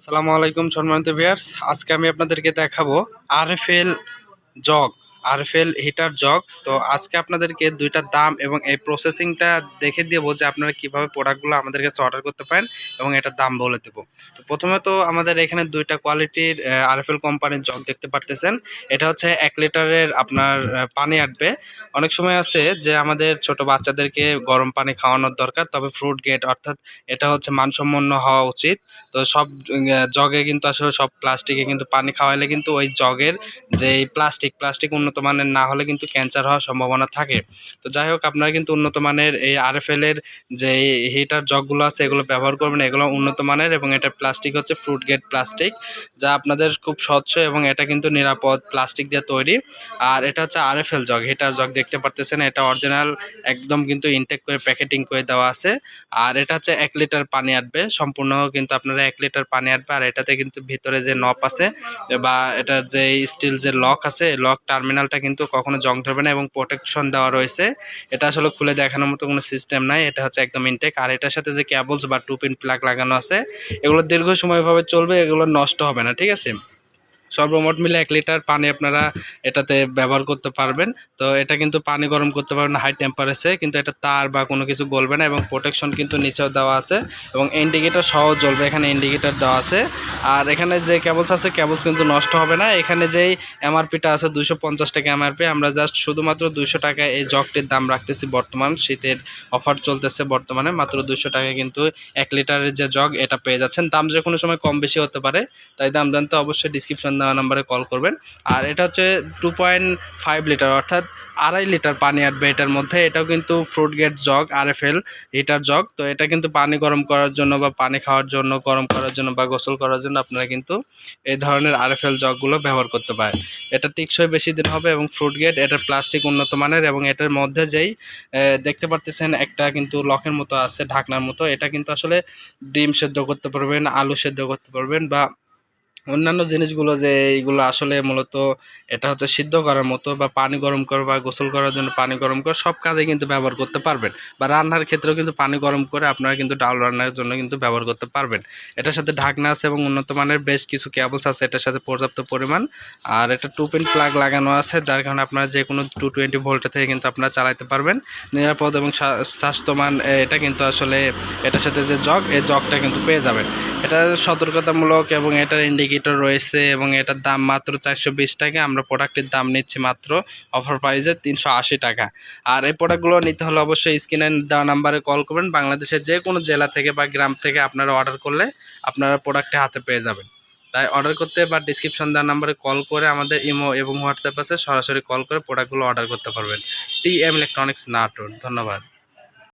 আসসালামু আলাইকুম সম্মানিত ভিউয়ার্স আজকে আমি আপনাদেরকে দেখাবো RFL jug RFL heater jug. তো আজকে আপনাদেরকে দুইটা দাম এবং এই প্রসেসিংটা দেখে দেবো যে আপনারা কীভাবে প্রোডাক্টগুলো আমাদের কাছে অর্ডার করতে পারেন এবং এটার দাম বলে দেবো। তো প্রথমে তো আমাদের এখানে দুইটা কোয়ালিটির আরএফএল কোম্পানির জগ দেখতে পারতেছেন। এটা হচ্ছে এক লিটারের আপনার পানি আটবে। অনেক সময় আছে যে আমাদের ছোট বাচ্চাদেরকে গরম পানি খাওয়ানোর দরকার, তবে ফ্রুট গেট অর্থাৎ এটা হচ্ছে মানসম্পন্ন হওয়া উচিত। তো সব জগে কিন্তু আসলে সব প্লাস্টিকে কিন্তু পানি খাওয়াইলে কিন্তু ওই জগের যে প্লাস্টিক প্লাস্টিক উন্নত মানের না হলে কিন্তু ক্যান্সার হওয়ার সম্ভাবনা থাকে। তো যাই হোক, আপনারা কিন্তু উন্নত মানের এই আরএফএল এর যে হিটার জগগুলো আছে, এগুলো ব্যবহার করবেন। এগুলো উন্নত মানের এবং এটা প্লাস্টিক হচ্ছে ফ্রুট গেট প্লাস্টিক যা আপনাদের খুব স্বচ্ছ এবং এটা কিন্তু নিরাপদ প্লাস্টিক দিয়ে তৈরি। আর এটা হচ্ছে আরএফএল জগ হিটার জগ দেখতে পারতেছেন। এটা অরিজিনাল একদম কিন্তু ইনটেক করে প্যাকেটিং করে দেওয়া আছে। আর এটা হচ্ছে এক লিটার পানি আটবে, সম্পূর্ণ কিন্তু আপনারা এক লিটার পানি আটবে। আর এটাতে কিন্তু ভিতরে যে নপ আছে, বা এটা যে স্টিল যে লক আছে লক টার্মিনালটা কিন্তু কখনো জং ধরবে না এবং প্রোটেকশন দেওয়া রয়েছে। এটা আসলে খুলে দেখানোর মতো কোনো সিস্টেম নাই, এটা হচ্ছে একদম ইনটেক আর এটার সাথে যে ক্যাবলস বা টু পিন প্লাগ লাগানো আছে, এগুলো দীর্ঘ সময়ভাবে চলবে, এগুলো নষ্ট হবে না, ঠিক আছে? সর্বমোট মিলে এক লিটার পানি আপনারা এটাতে ব্যবহার করতে পারবেন। তো এটা কিন্তু পানি গরম করতে পারবেন হাই টেম্পারেচারে কিন্তু এটা তার বা কোনো কিছু গলবে না এবং প্রোটেকশন কিন্তু নিচেও দেওয়া আছে এবং ইন্ডিকেটার সহ জ্বলবে, এখানে ইন্ডিকেটার দেওয়া আছে। আর এখানে যে কেবলস আছে কেবলস কিন্তু নষ্ট হবে না। এখানে যেই এমআরপিটা আছে দুশো পঞ্চাশ টাকা এমআরপি আমরা জাস্ট শুধুমাত্র দুশো টাকায় এই জগটির দাম রাখতেছি বর্তমান। শীতের অফার চলতেছে বর্তমানে, মাত্র দুশো টাকায় কিন্তু এক লিটারের যে জগ, এটা পেয়ে যাচ্ছেন। দাম যে কোনো সময় কম বেশি হতে পারে, তাই দাম জানতে অবশ্যই ডিসক্রিপশন দেওয়া নাম্বারে কল করবেন। আর এটা হচ্ছে টু পয়েন্ট ফাইভ লিটার, অর্থাৎ আড়াই লিটার পানি আসবে এটার মধ্যে। এটাও কিন্তু ফ্রুট গেট জগ আর এফ এল হিটার জগ তো এটা কিন্তু পানি গরম করার জন্য বা পানি খাওয়ার জন্য, গরম করার জন্য বা গোসল করার জন্য আপনারা কিন্তু এই ধরনের আর এফ এল জগগুলো ব্যবহার করতে পারেন। এটা টিকসই বেশি দিন হবে এবং ফ্রুট গেট এটা প্লাস্টিক উন্নত মানের এবং এটার মধ্যে যেই দেখতে পারতেছেন একটা কিন্তু লকের মতো আছে, ঢাকনার মতো। এটা কিন্তু আসলে ডিম সেদ্ধ করতে পারবেন, আলু সেদ্ধ করতে পারবেন বা অন্যান্য জিনিসগুলো যে এইগুলো আসলে মূলত এটা হচ্ছে সিদ্ধ করার মতো বা পানি গরম করা বা গোসল করার জন্য পানি গরম করে, সব কাজে কিন্তু ব্যবহার করতে পারবেন। বা রান্নার ক্ষেত্রেও কিন্তু পানি গরম করে আপনারা কিন্তু ডাল রান্নার জন্য কিন্তু ব্যবহার করতে পারবেন। এটার সাথে ঢাকনা আছে এবং উন্নত মানের বেশ কিছু কেবলস আছে, এটার সাথে পর্যাপ্ত পরিমাণ। আর এটা টু পিন প্লাগ লাগানো আছে, যার কারণে আপনারা যে কোনো টু টোয়েন্টি ভোল্টে থেকে কিন্তু আপনারা চালাতে পারবেন। নিরাপদ এবং স্বাস্থ্যমান এটা কিন্তু আসলে এটার সাথে যে জগ, এই জগটা কিন্তু পেয়ে যাবেন। এটা সতর্কতামূলক এবং এটার ইন্ডিকেটর রয়েছে এবং এটার দাম মাত্র চারশো বিশ টাকা। আমরা প্রোডাক্টের দাম নিচ্ছি মাত্র অফার প্রাইসে তিনশো আশি টাকা। আর এই প্রোডাক্টগুলো নিতে হলে অবশ্যই স্ক্রিনে দেওয়া নাম্বারে কল করবেন। বাংলাদেশের যে কোনো জেলা থেকে বা গ্রাম থেকে আপনারা অর্ডার করলে আপনারা প্রোডাক্টে হাতে পেয়ে যাবেন। তাই অর্ডার করতে বা ডিসক্রিপশন দেওয়ার নাম্বারে কল করে আমাদের ইমো এবং হোয়াটসঅ্যাপ আছে, সরাসরি কল করে প্রোডাক্টগুলো অর্ডার করতে পারবেন। টি এম ইলেকট্রনিক্স নাটোর ধন্যবাদ।